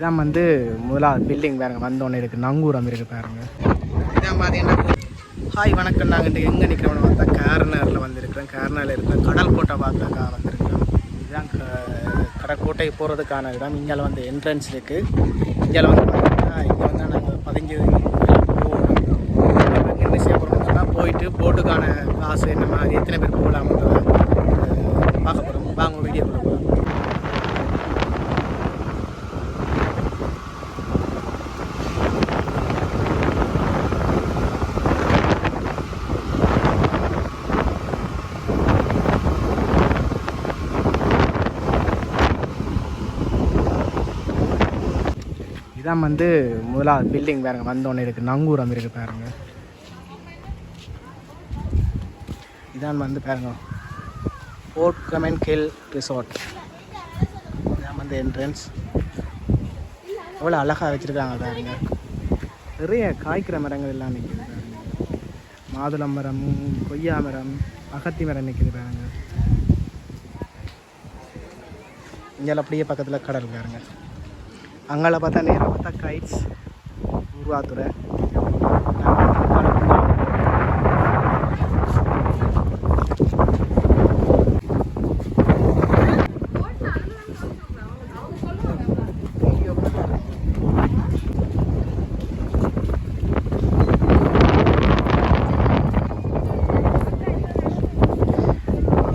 இதான் வந்து முதலாவது பில்டிங் பாருங்க. வந்தோடனே இருக்குது நங்கூரம் இருக்குது பாருங்க. இதான் பார்த்தீங்கன்னா ஹாய் வணக்கம். நாங்கள் இன்றைக்கி எங்கே நிற்கிறோம்னு பார்த்தா கேர்னரில் வந்திருக்கிறோம். கேர்னரில் இருக்கிற கடல் கோட்டை பார்த்தாக்கா வந்திருக்கிறோம். இதுதான் க- கடற்கோட்டை போகிறதுக்கான இடம். இங்கே வந்து என்ட்ரன்ஸ் இருக்குது இங்கே வந்து பார்த்தீங்கன்னா இங்கே வந்து நாங்கள் பதிஞ்சு போகணும். என்ன செய்ய போகிறோம்னு சொன்னால் போயிட்டு போட்டுக்கான காசு என்ன மாதிரி எத்தனை பேர் போகலாம்ன்றத இதான் வந்து முதலாவது பில்டிங் பாருங்க. வந்தோடனே இருக்குது நங்கூரம் இருக்குது பாருங்க. இதான் வந்து பாருங்க. போர்ட் கமெண்ட் கில் ரிசார்ட் இதான் வந்து என்ட்ரன்ஸ் எவ்வளோ அழகாக வச்சுருக்காங்க பாருங்க. நிறைய காய்க்கிற மரங்கள் எல்லாம் நிற்கிது பாருங்க. மாதுளம் மரம் கொய்யா மரம் அகத்தி மரம் நிற்கிது பாருங்க. இங்கே அப்படியே பக்கத்தில் கடல் பாருங்கள் அங்கால பார்த்தா நேராக பார்த்தா கைட்ஸ் உருவாத்துறை.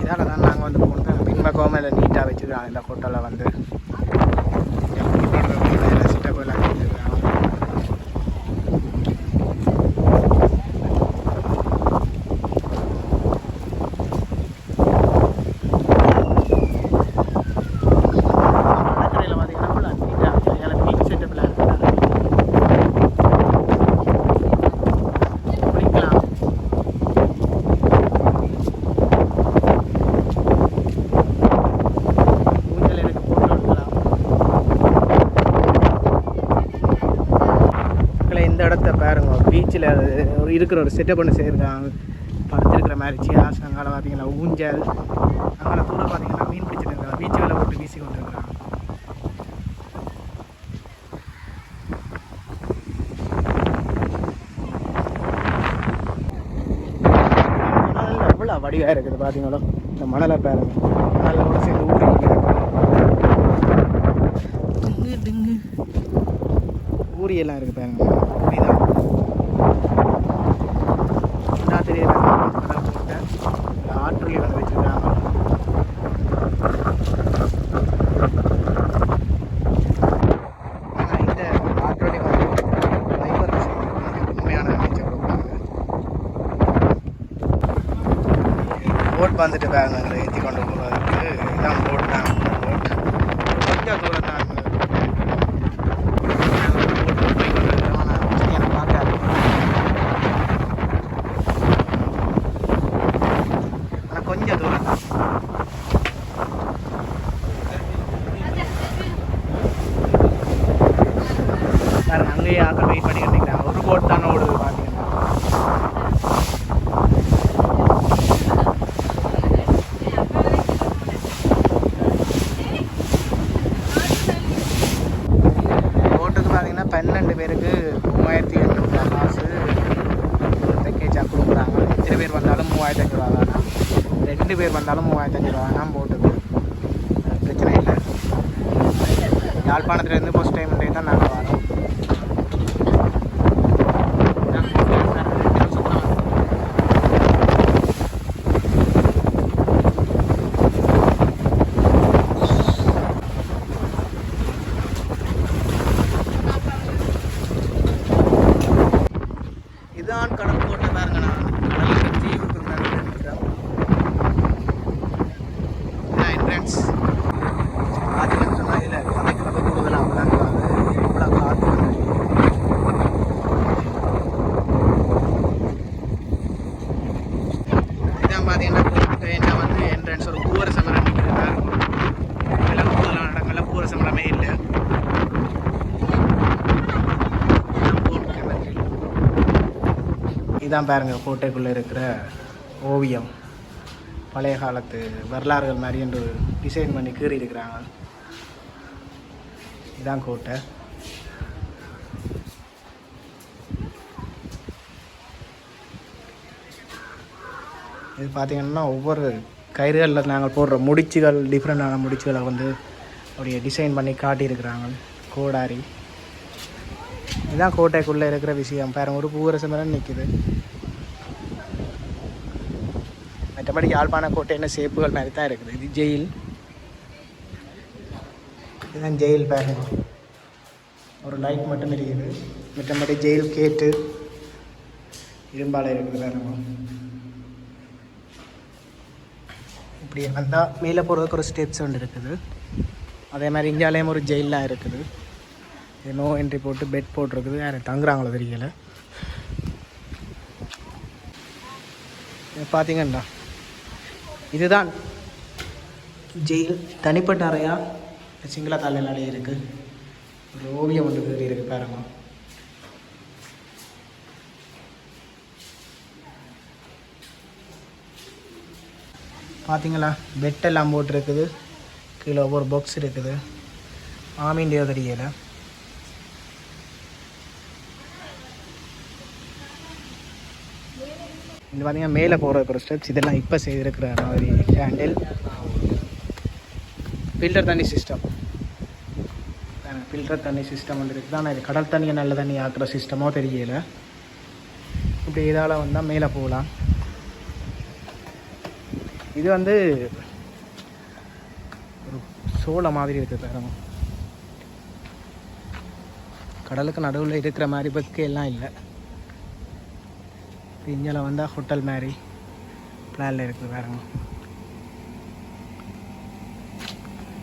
இதால் தான் நாங்கள் வந்து போனோம். பின்பக்கமாக இல்லை நீட்டாக வச்சுருக்காங்க. இந்த ஹோட்டலில் வந்து. மேரேஜில் ஒரு இருக்கிற ஒரு செட்டப் ஒன்று செய்யிருக்காங்க படுத்திருக்கிற மாதிரி சேர்ஸ் அங்கால பார்த்தீங்கன்னா ஊஞ்சல். அங்கால தூர பார்த்தீங்கன்னா மீன் பிடிச்சிட்டு இருக்காங்க. பீச்சு வேலை போட்டு வீசி கொண்டு இருக்கிறாங்க எவ்வளோ வடிவாக இருக்குது பார்த்தீங்களோ இந்த மணலை பாருங்க. மணலோட சேர்ந்து ஊறி டிங்கு இருக்குது ஊரி பாருங்க ஊரி தான் என்ன தெரியல கடல் போட்ட ஆற்றுலி வந்து வச்சிருக்காங்க ஆனா இந்த ஆற்றுலி வந்து வைபர் உண்மையான நீச்சல் கொடுப்பாங்க போட் வந்துட்டு பாருங்க அங்கே ஏற்றி கொண்டு போகிறதுக்கு இதான் போட் தான் போட் கொஞ்சம் தூரம் தான் இருக்கு. போட் போய் கொண்டு இருக்கிறோம் ஆனால் என்னை பார்க்காது ஆனால் கொஞ்சம் தூரம் தான் பாருங்க அங்கேயே ஆக்கள் வெயிட் பண்ணிக்கிட்டு இருக்கிறாங்க ஒரு போட் தானே ஓடுது பார்த்தீங்கன்னா போட்டுக்கு பார்த்தீங்கன்னா பன்னெண்டு பேருக்கு மூவாயிரத்தி எண்ணூறு காசு பேக்கேஜாக கொடுக்குறாங்க எத்தனை பேர் வந்தாலும் மூவாயிரத்தி அஞ்சு ரூபா தானா இருந்தாலும் பேர் வந்தாலும் மூவாயிரத்தி ரூபா தான் போட்டுக்கு பிரச்சனை இல்லை. யாழ்ப்பாணத்துலேருந்து ஃபஸ்ட் டைம் தான் நாங்கள் வரோம். இதுதான் பாருங்கள் கோட்டைக்குள்ளே இருக்கிற ஓவியம். பழைய காலத்து வரலாறுகள் மாதிரி என்று டிசைன் பண்ணி கீறி இருக்கிறாங்க இதுதான் கோட்டை. இது பார்த்திங்கன்னா ஒவ்வொரு கயிறுகளில் நாங்கள் போடுற முடிச்சுகள் டிஃப்ரெண்டான முடிச்சுகளை வந்து அப்படியே டிசைன் பண்ணி காட்டியிருக்கிறாங்க. கோடாரி. இதுதான் கோட்டைக்குள்ளே இருக்கிற விஷயம். பாருங்க ஒரு பூவரச மரம் நிற்குது மற்றபடி யாழ்ப்பாண கோட்டைன்னு சேப்புகள் மாதிரி தான் இருக்குது. இது ஜெயில். இதுதான் ஜெயில் பாருங்க ஒரு லைட் மட்டும் இருக்குது. மற்றபடி ஜெயில் கேட்டு இரும்பாலை இருக்குது பாருங்க இப்படி வந்தால் மேலே போகிறதுக்கு ஒரு ஸ்டெப்ஸ் ஒன்று இருக்குது. அதே மாதிரி இந்தியாலேயும் ஒரு ஜெயிலெலாம் இருக்குது. நோ என்ட்ரி போட்டு பெட் போட்டிருக்குது. யாரும் தங்குறாங்களோ தெரியல. இது இதுதான் ஜெயில். தனிப்பட்ட அறையா? சிங்கள தலைநாளே இருக்குது ஒரு ஓவியம் வந்து கீறி இருக்குது பாருங்க. பார்த்தீங்களா பெட்டெல்லாம் போட்டிருக்குது. கீழே ஒவ்வொரு பாக்ஸ் இருக்குது. ஆமீண்டியோ தெரியலை. இது பார்த்தீங்கன்னா மேலே போகிறதுக்கு ஒரு ஸ்டெப்ஸ் இதெல்லாம் இப்போ செய்திருக்கிற மாதிரி ஹேண்டில் ஃபில்டர் தண்ணி சிஸ்டம் ஃபில்டர் தண்ணி சிஸ்டம் வந்து இருக்குது ஆனால் இது? கடல் தண்ணியை நல்ல தண்ணி ஆக்குற சிஸ்டமோ தெரியல. இப்படி இதால் வந்தால் மேலே போகலாம். இது வந்து ஒரு சோளை மாதிரி இருக்குது பாருங்க. கடலுக்கு நடுவில் இருக்கிற மாதிரி பக்கு எல்லாம் இல்லை. இங்கே வந்தால் ஹோட்டல் மாதிரி. பிளானில் இருக்குது பாருங்க.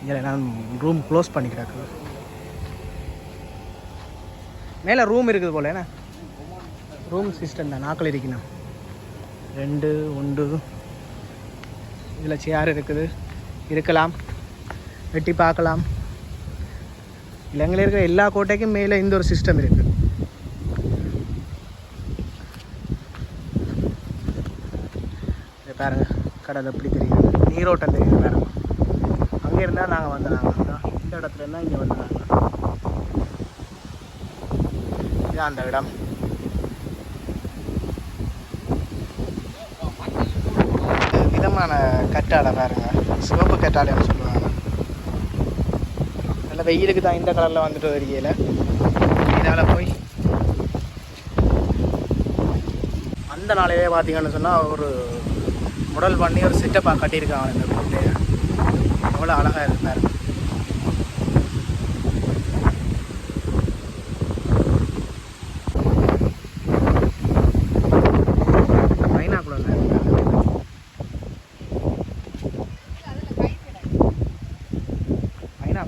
இங்கே நான் ரூம் க்ளோஸ் பண்ணிக்கிறாக்கு மேலே ரூம் இருக்குது போல என்ன? ரூம் சிஸ்டம் தான். நாக்கள் இருக்கணும் ரெண்டு ஒன்று. இதில் சேர் இருக்குது. இருக்கலாம். வெட்டி பார்க்கலாம். இலங்கையில் இருக்கிற எல்லா கோட்டைக்கும் மேலே இந்த ஒரு சிஸ்டம் இருக்குது இதை பாருங்க கடல் எப்படி தெரியுது? நீரோட்டம் தெரியுது பாருங்க. அங்கே இருந்தால் நாங்கள் வந்தாங்க இந்த இடத்துல இருந்தால் இங்கே வந்தாங்க இதுதான் அந்த இடம். விதமான கற்றாடை பாருங்க. சிவப்பு கட்டாடைன்னு சொல்லுவாங்க. நல்ல வெயிலுக்கு தான் இந்த கலரில் வந்துட்டு தெரியல இதால் போய். அந்த நாளையே பார்த்தீங்கன்னு சொன்னால் ஒரு முடல் பண்ணி ஒரு செட்டப்பாக கட்டியிருக்காங்க இந்த கோட்டையை அவ்வளோ அழகாக இருந்தார் மைனாக்குள்ள மைனா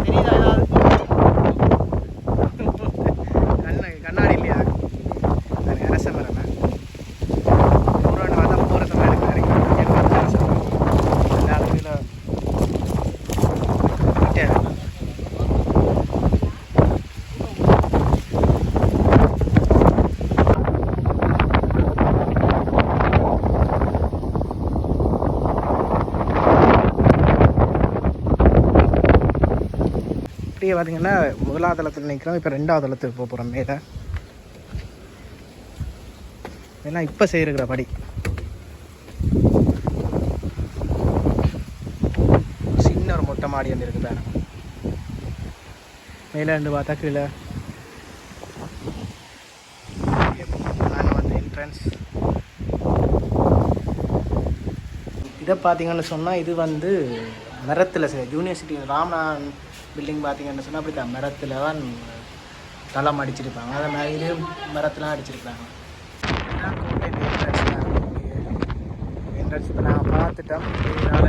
தெரியுதா ஏதாவது கண்ணு கண்ணாடி இல்லையா அது அரச மரம் ஒரு பார்த்தா போகிற சமயம் இருக்கு இறங்கி இங்கே பார்த்தா அரச மரம் அந்த அளவில் அப்படியே பார்த்தீங்கன்னா முதலாவது தளத்தில் நிற்கிறோம் இப்போ ரெண்டாவது தளத்துக்கு போக போகிறோம் மேலே. ஏன்னா இப்போ செய்கிற படி. சின்ன ஒரு மொட்டை மாடி வந்து இருக்குது மேலே இருந்து பார்த்தா கீழே. வந்து என்ட்ரன்ஸ் இதை பார்த்தீங்கன்னு சொன்னால் இது வந்து மரத்தில் சார் யூனிவர்சிட்டி ராமநாதன் பில்டிங் பார்த்தீங்கன்னு சொன்னால் அப்படி தான் மரத்தில் தான் தளம் அடிச்சிருப்பாங்க. அதை மாதிரி இது மரத்துலாம் அடிச்சிருப்பாங்க. இதுதான் கோட்டை என்ட்ரன்ஸ் இப்போ நாங்கள் பார்த்துட்டோம். இதனால